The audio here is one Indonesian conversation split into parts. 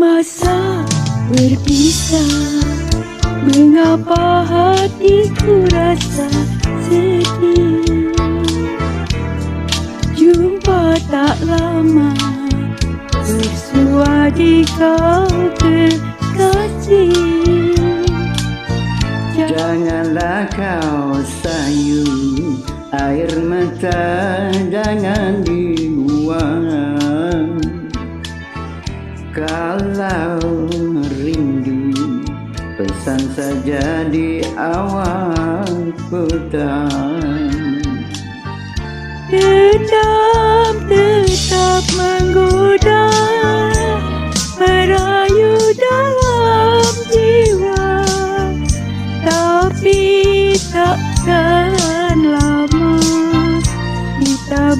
masa berpisah Mengapa hatiku rasa sedih? Jumpa tak lama bersua di kau. Mata jangan dibuang. Kalau rindu Pesan saja di awal petang Dendam tetap menggoda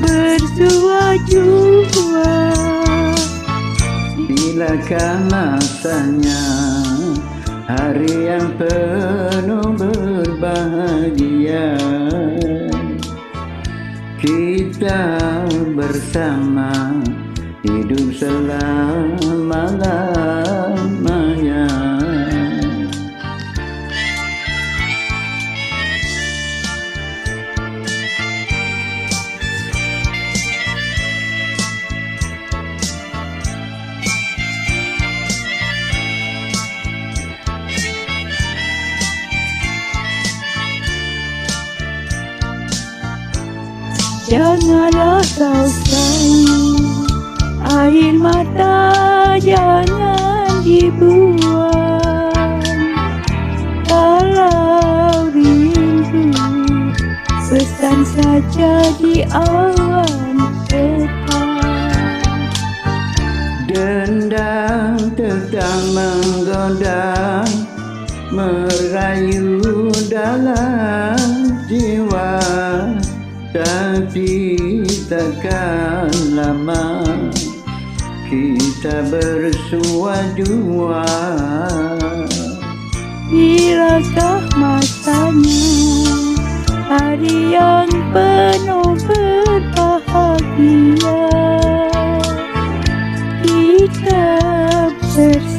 bersua jua Bilakah masanya Hari yang penuh berbahagia? Kita bersama Hidup selama-lamanya Janganlah kau sayang Air mata jangan dibuang. Kalau rindu Pesan saja di awan petang Dendam tetap menggoda Merayu dalam jiwa tapi takkan lama kita bersua dua Bilakah masanya hari yang penuh berbahagia? Kita bersua